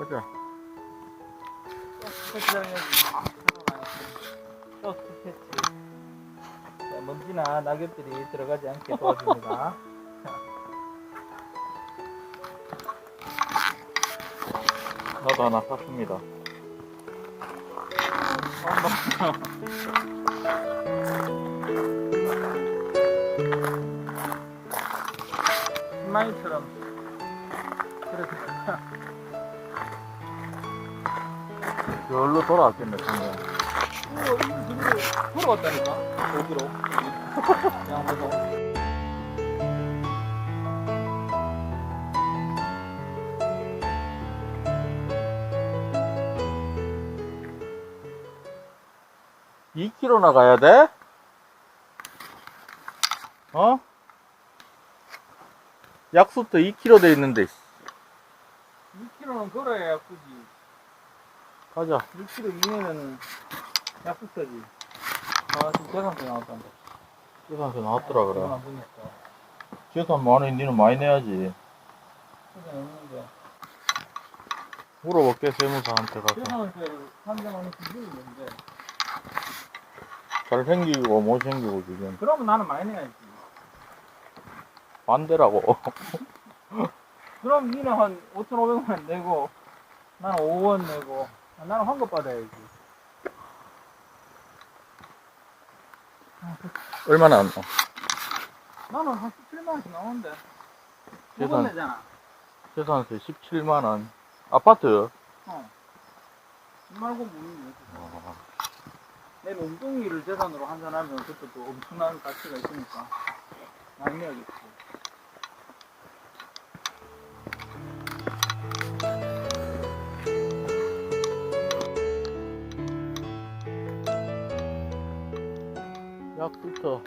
가자. 자, 먼지나 낙엽들이 들어가지 않게 도와줍니다. 나도 하나 샀습니다. 신마이처럼 그렇게 여기로 돌아왔겠네, 저기로 돌아갔다니까 여기로 양보도 이 k m 나 가야 돼? 어? 약속도 2km 돼 있는데. 6km는 걸어야 약수지 가자. 6km 이내는 약수터지 아 지금 계산서 나왔단다 계산서 나왔더라, 그래. 계산 안 보니까 계산 많이, 니는 많이 내야지. 계산 없는데 물어볼게, 세무사한테 가서. 계산서를 한장 원씩 주는데 잘 생기고, 못 생기고, 지금. 그러면 나는 많이 내야지 반대라고. 그럼 니는 한 5,500원 내고 나는 5원 내고 아, 나는 환급 받아야지 얼마나 안, 나? 나는 한 17만원씩 나오는데 계산. 5원 내잖아 계산서 17만 원. 아파트? 어. 말고 뭐니 어, 내 몽둥이를 재산으로 환산하면 그것도 엄청난 가치가 있으니까 많이 내야겠지 약부터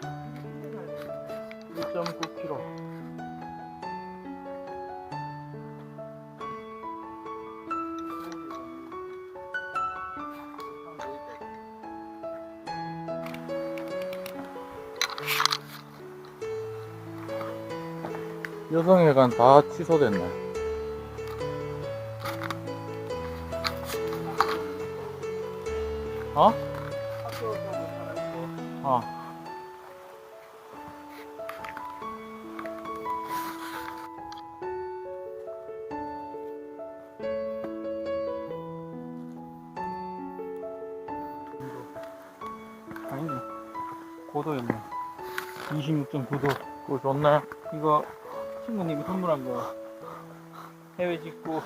1.9km. 여성회관 다 취소됐네. 어? 어. 26.9도 그거 좋네. 이거 친구님이 선물한 거 해외 직구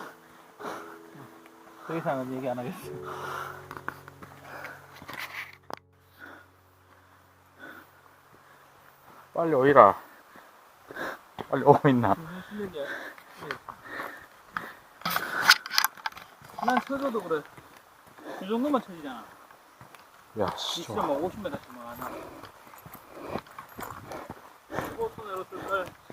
더 이상은 얘기 안 하겠어 빨리 오이라. 빨리 오고 있나? 무슨 난 쳐줘도 그래 이 정도만 쳐지잖아 야, 씨. 진짜 막 50m씩 막 하나 버스 내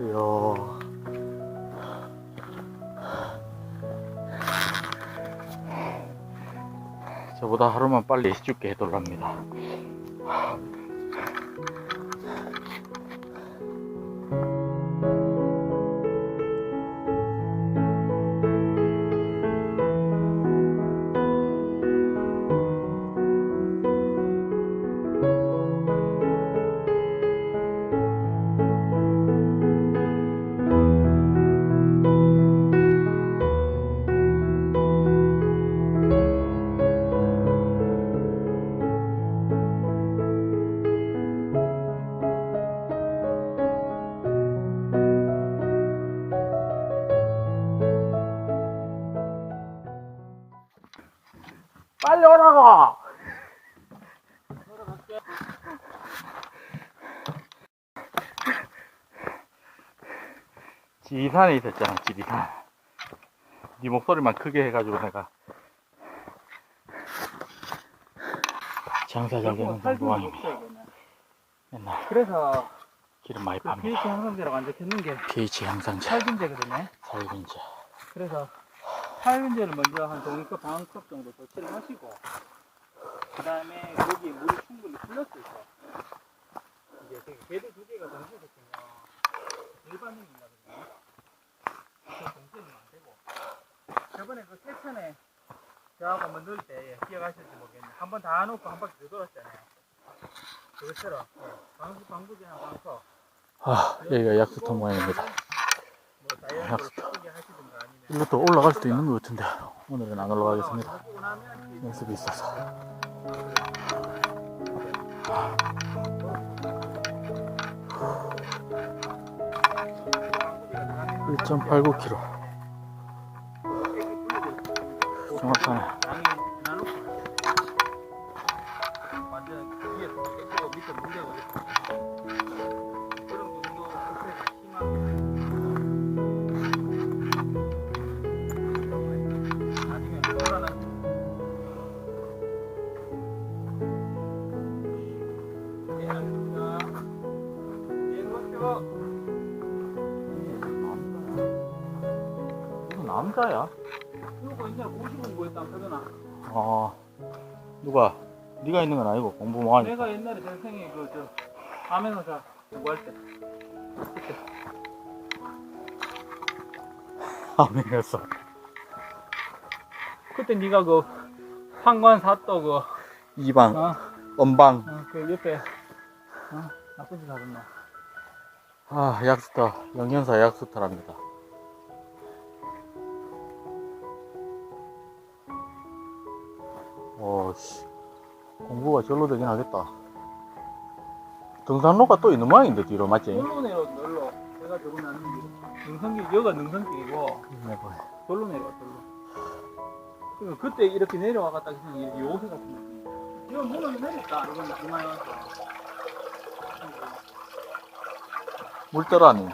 이야. 저보다 하루만 빨리 죽게 해달랍니다. 빨리 오라고! 지리산에 있었잖아, 지리산. 네 목소리만 크게 해가지고 내가 장사 잘 되는 정도왕이네. 맨날 그래서 기름 많이 그 팝니다. pH 향상제라고 안 적혀있는 게 pH 향상제, 살균제거든요. 살균제. 그래서 살균제를 먼저 한 종이컵 반컵 정도 섭취를 하시고 그 다음에 여기 물이 충분히 때 이제 되게 개도 두 개가 동시에 섞이면 일반적인 거거든요. 그래서 동시에 넣으면 안 되고 저번에 그 세천에 저하고 한번 넣을 때 기억하실지 모르겠는데 한 번다 넣고 한 바퀴 더 돌았잖아요. 그것처럼 예, 방수 방부제 한 반컵 아, 여기가 약수터 모양입니다. 뭐 약수터. 이것도 올라갈 수도 있는 것 같은데 오늘은 안 올라가겠습니다. 연습이 있어서. 1.89km. 정확하네. 완전 위에 깨끗하고 밑에 문제가 이거 남자야? 이거 옛날에 50원 구했다 하잖아. 어, 누가? 네가 있는 건 아니고 공부 뭐 하니? 내가 옛날에 전생에 그저 암행어사 공부할 때 하면서 그때 네가 그 판관 사또 그 이방, 어, 엄방. 어, 그 옆에 어, 나쁜 짓 하던 나 아, 약수터, 영현사 약수터랍니다. 오씨, 공부가 절로 되긴 하겠다. 등산로가 또 있는 모양인데 뒤로 맞지? 놀러 내려 놀러 내가 저거 나는 게 능선길 여가 능선길이고 네, 뭐. 돌로 내려와 돌로 그리고 그때 이렇게 내려와갔다 그냥 이렇게 요새 같은 느낌 이거 문을 내렸다 이건 이마에 물떠라니.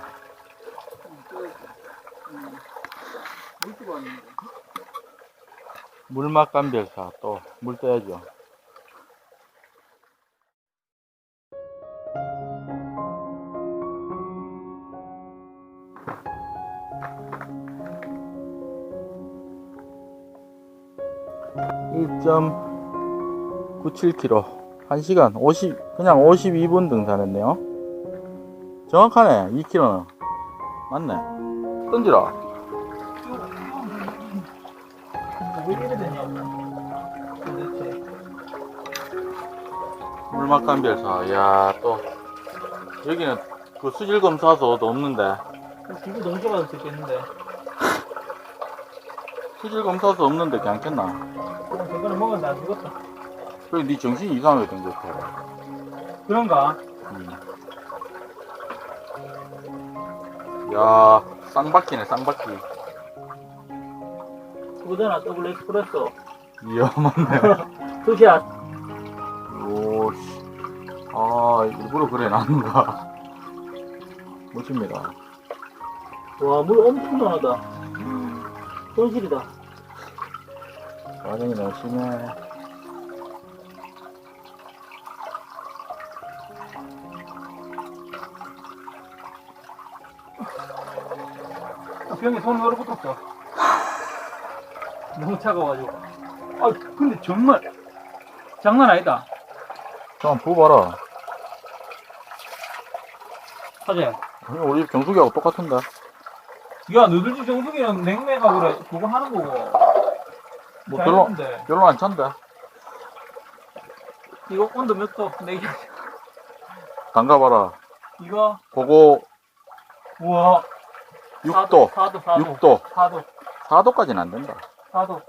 물주고 왔는데 물맛감별사 또 물 떠야죠. (1.97km) 1시간 50 그냥 52분 등산했네요. 정확하네. 2km는. 맞네. 던지라 물맛감별사 이야 또. 여기는 그 수질 검사소도 없는데. 기부 수 있겠는데. 수질 검사소 없는데 괜찮나? 어, 저거는 먹었는데 안 죽었다. 그래 네 정신이 이상하게 된 것 같아. 그런가? 음. 야 쌍바퀴네 쌍바퀴. 그거잖아 더블 에스프레소 위험하네 오씨 아 일부러 그래 놨는가. 멋집니다. 와 물 엄청 나하다. 손실이다. 과정이 너무 심해. 병에 손이 얼어붙었어 너무 차가워가지고. 아 근데 정말 장난 아니다 좀 부어봐라. 사장 우리 집 정수기하고 똑같은데. 야 너들 집 정수기는 냉매가 그래. 그거 하는 거고. 뭐 잘 별로 했는데. 별로 안 찬데 이거 온도 몇 도? 내기 담가봐라. 이거? 그거 우와. 6도 4도 4도. 6도. 4도. 4도까지는 안 된다. 4도.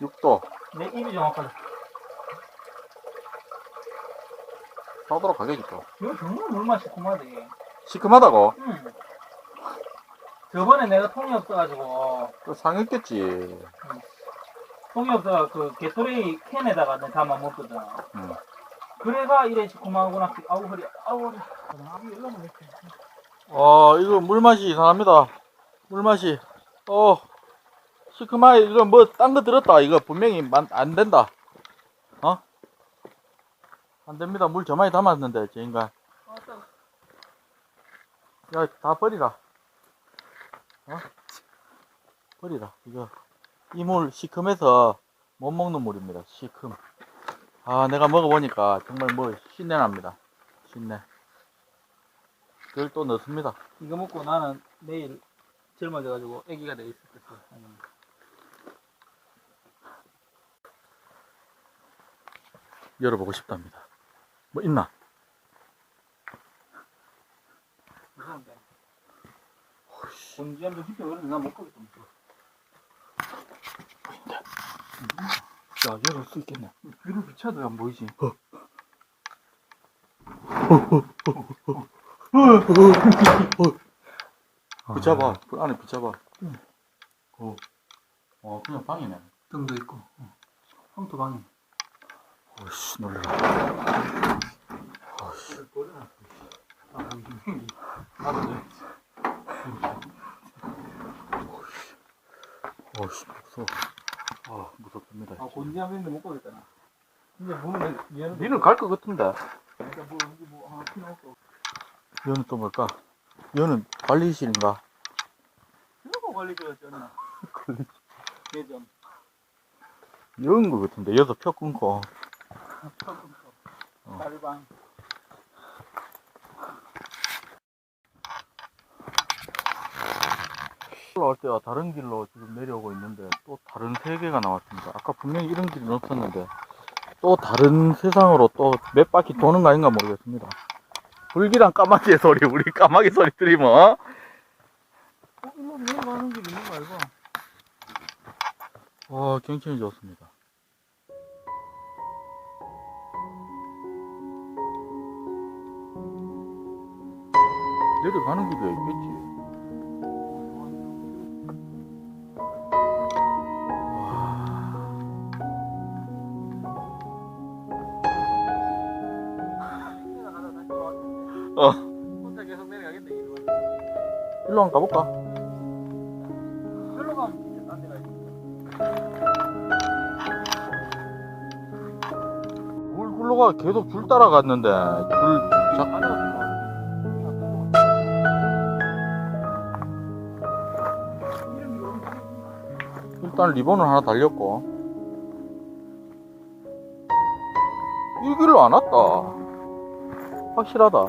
6도. 내 입이 정확하다 4도로 가겠죠 이거 정말 물맛 시큼하다 이게 시큼하다고 응. 저번에 내가 통이 없어가지고 또 상했겠지 송이없어 그 게토레이 캔에다가 담아 먹거든. 음. 그래가 이래 시커마구나 아우 허리 아우 허리. 아 이거 이렇게. 아, 이거 물맛이 이상합니다. 물맛이. 어, 시큼하게, 이거 뭐, 딴 거 들었다. 이거 분명히 만, 안 된다. 어? 안 됩니다. 물 저만이 담았는데, 저 인간. 야, 다 버리라. 어? 버리라. 이거, 이 물 시큼해서 못 먹는 물입니다. 시큼. 아, 내가 먹어보니까 정말 뭐, 신내 납니다. 신내. 그걸 또 넣습니다. 이거 먹고 나는 내일 젊어져가지고 애기가 돼 있었겠어. 음. 열어보고 싶답니다. 뭐 있나? 무서운데. 나못 가겠다. 야, 열을 수 있겠네. 귀를 비춰도 안 보이지. 붙잡아. 그 안에 붙잡아. 어. 어, 그냥 방이네. 등도 있고. 황토 방이. 어 이씨, 놀래라. 어이씨, 무서워. 아, 무섭습니다. 아, 본지함 있는데 못 가겠다. 이제 문을 얘는 니는 갈 것 같은데. 그러니까 뭐 여기 뭐 하나 필요 없고. 여는 또 뭘까? 여는 관리실인가? 이거 관리줘야잖아. 예전. 여인 것 같은데. 여기서 표 끊고. 어. 다리방. 올라올 때와 다른 길로 지금 내려오고 있는데 또 다른 세계가 나왔습니다. 아까 분명히 이런 길은 없었는데 또 다른 세상으로 또 몇 바퀴 도는 거 아닌가 모르겠습니다. 불길한 까마귀의 소리, 우리 까마귀 소리 들리면 어? 어, 일로 내려가는 길 있는 거 알고? 와 경치는 좋습니다. 내려가는 길이 있겠지. 어. 혼자 계속 내려가겠네, 이리로. 일로 한번 가볼까? 별로 가면 진짜 딴 데가 있어. 물 굴러가 계속 줄 따라갔는데 줄 자, 일단 리본을 하나 달렸고. 이 길로 안 왔다. 확실하다.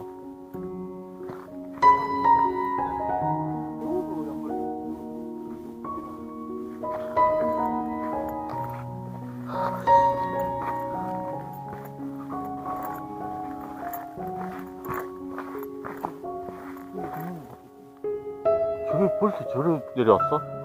저기 벌써 저리 내려왔어?